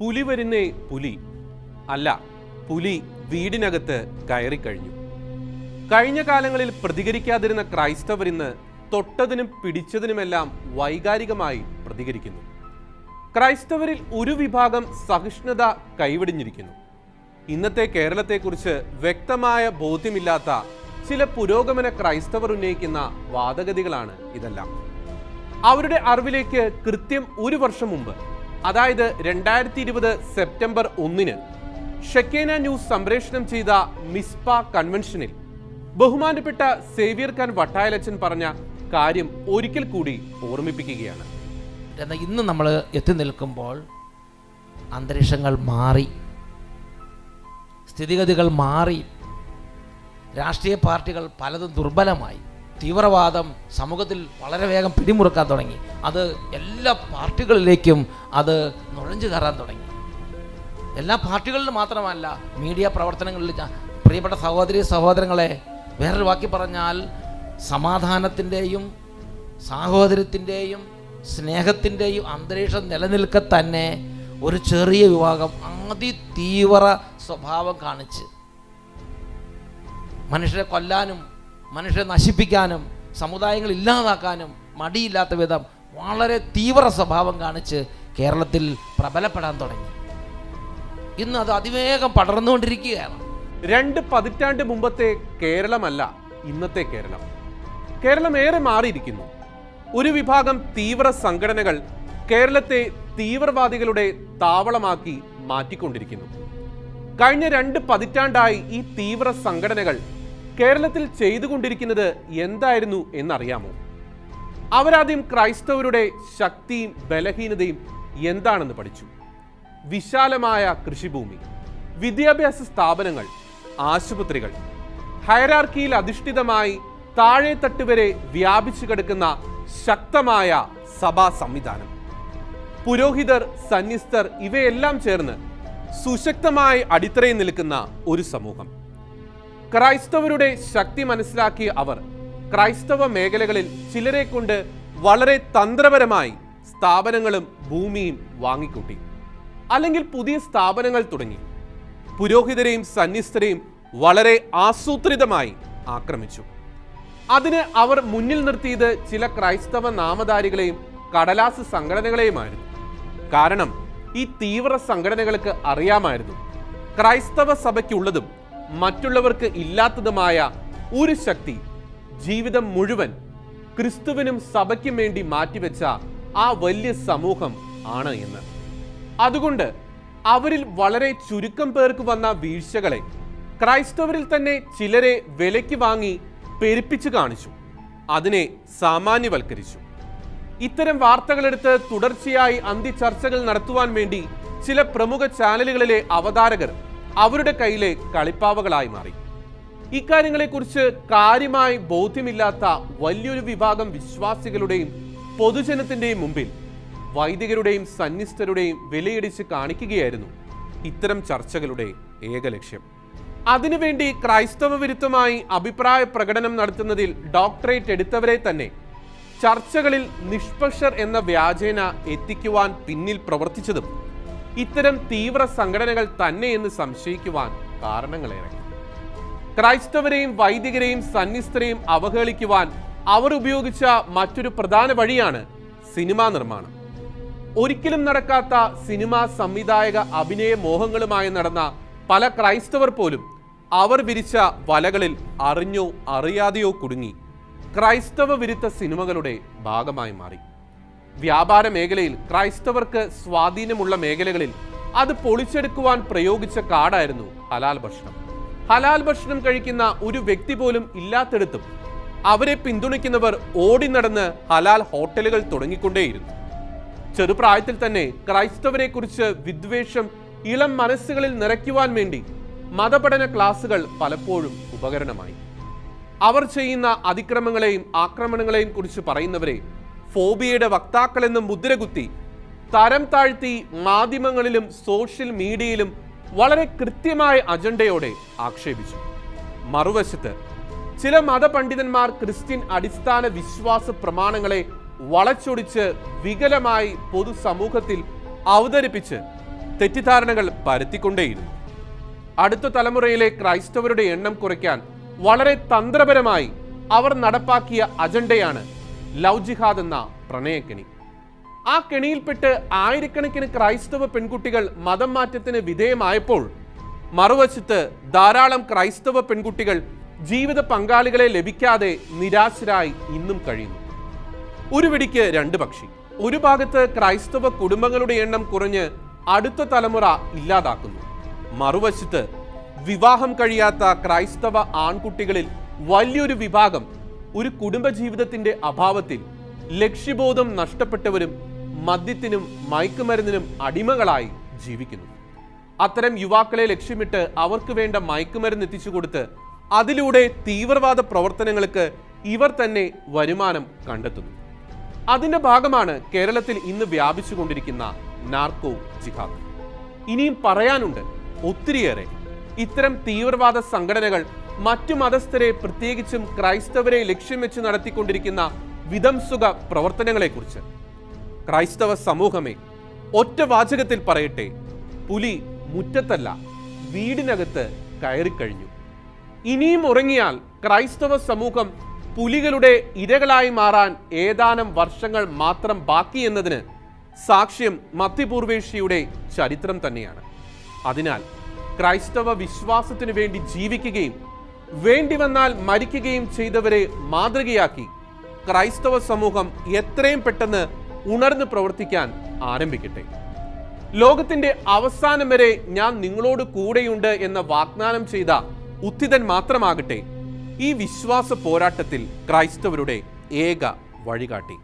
പുലി വരുന്നേ പുലി അല്ല പുലി വീടിനകത്ത് കയറിക്കഴിഞ്ഞു. കഴിഞ്ഞ കാലങ്ങളിൽ പ്രതികരിക്കാതിരുന്ന ക്രൈസ്തവർ ഇന്ന് തൊട്ടതിനും പിടിച്ചതിനുമെല്ലാം വൈകാരികമായി പ്രതികരിക്കുന്നു. ക്രൈസ്തവരിൽ ഒരു വിഭാഗം സഹിഷ്ണുത കൈവിടിഞ്ഞിരിക്കുന്നു. ഇന്നത്തെ കേരളത്തെക്കുറിച്ച് വ്യക്തമായ ബോധ്യമില്ലാത്ത ചില പുരോഗമന ക്രൈസ്തവർ ഉന്നയിക്കുന്ന വാദഗതികളാണ് ഇതെല്ലാം. അവരുടെ അറിവിലേക്ക് കൃത്യം ഒരു വർഷം മുമ്പ് അതായത് രണ്ടായിരത്തി ഇരുപത് സെപ്റ്റംബർ ഒന്നിന് ഷെക്കേന ന്യൂസ് സംപ്രേഷണം ചെയ്ത മിസ്പ കൺവെൻഷനിൽ ബഹുമാനപ്പെട്ട സേവ്യർ ഖാൻ വട്ടായലച്ചൻ പറഞ്ഞ കാര്യം ഒരിക്കൽ കൂടി ഓർമ്മിപ്പിക്കുകയാണ്. എന്നാൽ ഇന്ന് നമ്മൾ എത്തി നിൽക്കുമ്പോൾ അന്തരീക്ഷങ്ങൾ മാറി സ്ഥിതിഗതികൾ മാറി രാഷ്ട്രീയ പാർട്ടികൾ പലതും ദുർബലമായി. തീവ്രവാദം സമൂഹത്തിൽ വളരെ വേഗം പിടിമുറുക്കാൻ തുടങ്ങി. അത് എല്ലാ പാർട്ടികളിലേക്കും അത് നുഴഞ്ഞു കയറാൻ തുടങ്ങി. എല്ലാ പാർട്ടികളിലും മാത്രമല്ല മീഡിയ പ്രവർത്തനങ്ങളിൽ പ്രിയപ്പെട്ട സഹോദരി സഹോദരങ്ങളെ വേറൊരു വാക്കി പറഞ്ഞാൽ സമാധാനത്തിന്റെയും സാഹോദര്യത്തിന്റെയും സ്നേഹത്തിന്റെയും അന്തരീക്ഷം നിലനിൽക്കെ തന്നെ ഒരു ചെറിയ വിഭാഗം അതിതീവ്ര സ്വഭാവം കാണിച്ച് മനുഷ്യരെ കൊല്ലാനും മനുഷ്യരെ നശിപ്പിക്കാനും സമുദായങ്ങൾ ഇല്ലാതാക്കാനും മടിയില്ലാത്ത വിധം വളരെ തീവ്ര സ്വഭാവം കാണിച്ച് കേരളത്തിൽ പ്രബലപ്പെടാൻ തുടങ്ങി. ഇന്ന് അത് അതിവേഗം പടർന്നുകൊണ്ടിരിക്കുകയാണ്. രണ്ട് പതിറ്റാണ്ട് മുമ്പത്തെ കേരളമല്ല ഇന്നത്തെ കേരളം. കേരളം ഏറെ മാറിയിരിക്കുന്നു. ഒരു വിഭാഗം തീവ്ര സംഘടനകൾ കേരളത്തെ തീവ്രവാദികളുടെ താവളമാക്കി മാറ്റിക്കൊണ്ടിരിക്കുന്നു. കഴിഞ്ഞ രണ്ട് പതിറ്റാണ്ടായി ഈ തീവ്ര സംഘടനകൾ കേരളത്തിൽ ചെയ്തുകൊണ്ടിരിക്കുന്നത് എന്തായിരുന്നു എന്നറിയാമോ? അവരാദ്യം ക്രൈസ്തവരുടെ ശക്തിയും ബലഹീനതയും എന്താണെന്ന് പഠിച്ചു. വിശാലമായ കൃഷിഭൂമി വിദ്യാഭ്യാസ സ്ഥാപനങ്ങൾ ആശുപത്രികൾ ഹയറാർക്കിയിൽ അധിഷ്ഠിതമായി താഴെത്തട്ട് വരെ വ്യാപിച്ചു കിടക്കുന്ന ശക്തമായ സഭാ സംവിധാനം. പുരോഹിതർ സന്യസ്തർ ഇവയെല്ലാം ചേർന്ന് സുശക്തമായി അടിത്തറയിൽ നിൽക്കുന്ന ഒരു സമൂഹം. ക്രൈസ്തവരുടെ ശക്തി മനസ്സിലാക്കിയ അവർ ക്രൈസ്തവ മേഖലകളിൽ ചിലരെ കൊണ്ട് വളരെ തന്ത്രപരമായി സ്ഥാപനങ്ങളും ഭൂമിയും വാങ്ങിക്കൂട്ടി. അല്ലെങ്കിൽ പുതിയ സ്ഥാപനങ്ങൾ തുടങ്ങി. പുരോഹിതരെയും സന്യസ്തരെയും വളരെ ആസൂത്രിതമായി ആക്രമിച്ചു. അതിന് അവർ മുന്നിൽ നിർത്തിയത് ചില ക്രൈസ്തവ നാമധാരികളെയും കടലാസ് സംഘടനകളെയുമായിരുന്നു. കാരണം ഈ തീവ്ര സംഘടനകൾക്ക് അറിയാമായിരുന്നു. ക്രൈസ്തവ സഭയ്ക്കുള്ളതും മറ്റുള്ളവർക്ക് ഇല്ലാത്തതുമായ ഒരു ശക്തി ജീവിതം മുഴുവൻ ക്രിസ്തുവിനും സഭയ്ക്കും വേണ്ടി മാറ്റിവെച്ച ആ വലിയ സമൂഹം ആണ് എന്ന്. അതുകൊണ്ട് അവരിൽ വളരെ ചുരുക്കം പേർക്ക് വന്ന വീഴ്ചകളെ ക്രൈസ്തവരിൽ തന്നെ ചിലരെ വിലയ്ക്ക് വാങ്ങി പെരുപ്പിച്ചു കാണിച്ചു. അതിനെ സാമാന്യവൽക്കരിച്ചു. ഇത്തരം വാർത്തകളെടുത്ത് തുടർച്ചയായി അന്ത്യചർച്ചകൾ നടത്തുവാൻ വേണ്ടി ചില പ്രമുഖ ചാനലുകളിലെ അവതാരകർ അവരുടെ കയ്യിലെ കളിപ്പാവകളായി മാറി. ഇക്കാര്യങ്ങളെക്കുറിച്ച് കാര്യമായി ബോധ്യമില്ലാത്ത വലിയൊരു വിഭാഗം വിശ്വാസികളുടെയും പൊതുജനത്തിന്റെയും മുമ്പിൽ വൈദികരുടെയും സന്യസ്തരുടെയും വിലയിടിച്ച് കാണിക്കുകയായിരുന്നു ഇത്തരം ചർച്ചകളുടെ ഏക ലക്ഷ്യം. അതിനുവേണ്ടി ക്രൈസ്തവ വിരുദ്ധമായി അഭിപ്രായ പ്രകടനം നടത്തുന്നതിൽ ഡോക്ടറേറ്റ് എടുത്തവരെ തന്നെ ചർച്ചകളിൽ നിഷ്പക്ഷർ എന്ന വ്യാജേന എത്തിക്കുവാൻ പിന്നിൽ പ്രവർത്തിച്ചതും ഇത്തരം തീവ്ര സംഘടനകൾ തന്നെ എന്ന് സംശയിക്കുവാൻ കാരണങ്ങളേറെ. ക്രൈസ്തവരെയും വൈദികരെയും സന്യസ്തരെയും അവഹേളിക്കുവാൻ അവർ ഉപയോഗിച്ച മറ്റൊരു പ്രധാന വഴിയാണ് സിനിമാ നിർമ്മാണം. ഒരിക്കലും നടക്കാത്ത സിനിമാ സംവിധായക അഭിനയ മോഹങ്ങളുമായി നടന്ന പല ക്രൈസ്തവർ പോലും അവർ വിരിച്ച വലകളിൽ അറിഞ്ഞോ അറിയാതെയോ കുടുങ്ങി. ക്രൈസ്തവ വിരുദ്ധ സിനിമകളുടെ ഭാഗമായി മാറി. വ്യാപാര മേഖലയിൽ ക്രൈസ്തവർക്ക് സ്വാധീനമുള്ള മേഖലകളിൽ അത് പൊളിച്ചെടുക്കുവാൻ പ്രയോഗിച്ച കാർഡായിരുന്നു ഹലാൽ ഭക്ഷണം. ഹലാൽ ഭക്ഷണം കഴിക്കുന്ന ഒരു വ്യക്തി പോലും ഇല്ലാത്തിടത്തും അവരെ പിന്തുണയ്ക്കുന്നവർ ഓടി നടന്ന് ഹലാൽ ഹോട്ടലുകൾ തുടങ്ങിക്കൊണ്ടേയിരുന്നു. ചെറുപ്രായത്തിൽ തന്നെ ക്രൈസ്തവരെ കുറിച്ച് വിദ്വേഷം ഇളം മനസ്സുകളിൽ നിറയ്ക്കുവാൻ വേണ്ടി മതപഠന ക്ലാസുകൾ പലപ്പോഴും ഉപകരണമായി. അവർ ചെയ്യുന്ന അതിക്രമങ്ങളെയും ആക്രമണങ്ങളെയും കുറിച്ച് പറയുന്നവരെ ഫോബിയയുടെ വക്താക്കളെന്ന് മുദ്രകുത്തി. തരം താഴ്ത്തി മാധ്യമങ്ങളിലും സോഷ്യൽ മീഡിയയിലും വളരെ കൃത്യമായ അജണ്ടയോടെ ആക്ഷേപിച്ചു. മറുവശത്ത് ചില മതപണ്ഡിതന്മാർ ക്രിസ്ത്യൻ അടിസ്ഥാന വിശ്വാസ പ്രമാണങ്ങളെ വളച്ചൊടിച്ച് വികലമായി പൊതുസമൂഹത്തിൽ അവതരിപ്പിച്ച് തെറ്റിദ്ധാരണകൾ പരത്തിക്കൊണ്ടേയിരുന്നു. അടുത്ത തലമുറയിലെ ക്രൈസ്തവരുടെ എണ്ണം കുറയ്ക്കാൻ വളരെ തന്ത്രപരമായി അവർ നടപ്പാക്കിയ അജണ്ടയാണ് ലവ് ജിഹാദ് എന്ന പ്രണയക്കെണി ആ കെണിയിൽപ്പെട്ട് ആയിരക്കണക്കിന് ക്രൈസ്തവ പെൺകുട്ടികൾ മതം മാറ്റത്തിന് വിധേയമായപ്പോൾ മറുവശത്ത് ധാരാളം ക്രൈസ്തവ പെൺകുട്ടികൾ ജീവിത പങ്കാളികളെ ലഭിക്കാതെ നിരാശരായി ഇന്നും കഴിയുന്നു. ഒരു വെടിക്ക് രണ്ട് പക്ഷി. ഒരു ഭാഗത്ത് ക്രൈസ്തവ കുടുംബങ്ങളുടെ എണ്ണം കുറഞ്ഞ് അടുത്ത തലമുറ ഇല്ലാതാക്കുന്നു. മറുവശത്ത് വിവാഹം കഴിയാത്ത ക്രൈസ്തവ ആൺകുട്ടികളിൽ വലിയൊരു വിഭാഗം ഒരു കുടുംബജീവിതത്തിന്റെ അഭാവത്തിൽ ലക്ഷ്യബോധം നഷ്ടപ്പെട്ടവരും മദ്യത്തിനും മയക്കുമരുന്നിനും അടിമകളായി ജീവിക്കുന്നു. അത്തരം യുവാക്കളെ ലക്ഷ്യമിട്ട് അവർക്ക് വേണ്ട മയക്കുമരുന്ന് എത്തിച്ചു കൊടുത്ത് അതിലൂടെ തീവ്രവാദ പ്രവർത്തനങ്ങൾക്ക് ഇവർ തന്നെ വരുമാനം കണ്ടെത്തുന്നു. അതിന്റെ ഭാഗമാണ് കേരളത്തിൽ ഇന്ന് വ്യാപിച്ചുകൊണ്ടിരിക്കുന്ന നാർക്കോ ജിഹാദ്. ഇനിയും പറയാനുണ്ട് ഒത്തിരിയേറെ. ഇത്തരം തീവ്രവാദ സംഘടനകൾ മറ്റു മതസ്ഥരെ പ്രത്യേകിച്ചും ക്രൈസ്തവരെ ലക്ഷ്യം വെച്ച് നടത്തിക്കൊണ്ടിരിക്കുന്ന വിധംസുക പ്രവർത്തനങ്ങളെക്കുറിച്ച്. ക്രൈസ്തവ സമൂഹമേ ഒറ്റ വാചകത്തിൽ പറയട്ടെ പുലി മുറ്റത്തല്ല വീടിനകത്ത് കയറിക്കഴിഞ്ഞു. ഇനിയും ഉറങ്ങിയാൽ ക്രൈസ്തവ സമൂഹം പുലികളുടെ ഇരകളായി മാറാൻ ഏതാനും വർഷങ്ങൾ മാത്രം ബാക്കി എന്നതിന് സാക്ഷ്യം മധ്യപൂർവേഷ്യയുടെ ചരിത്രം തന്നെയാണ്. അതിനാൽ ക്രൈസ്തവ വിശ്വാസത്തിനു വേണ്ടി ജീവിക്കുകയും വേണ്ടി വന്നാൽ മരിക്കുകയും ചെയ്തവരെ മാതൃകയാക്കി ക്രൈസ്തവ സമൂഹം എത്രയും പെട്ടെന്ന് ഉണർന്ന് പ്രവർത്തിക്കാൻ ആരംഭിക്കട്ടെ. ലോകത്തിന്റെ അവസാനം വരെ ഞാൻ നിങ്ങളോട് കൂടെയുണ്ട് എന്ന വാഗ്ദാനം ചെയ്ത ഉത്തിതൻ മാത്രമാകട്ടെ ഈ വിശ്വാസ പോരാട്ടത്തിൽ ക്രൈസ്തവരുടെ ഏക വഴികാട്ടി.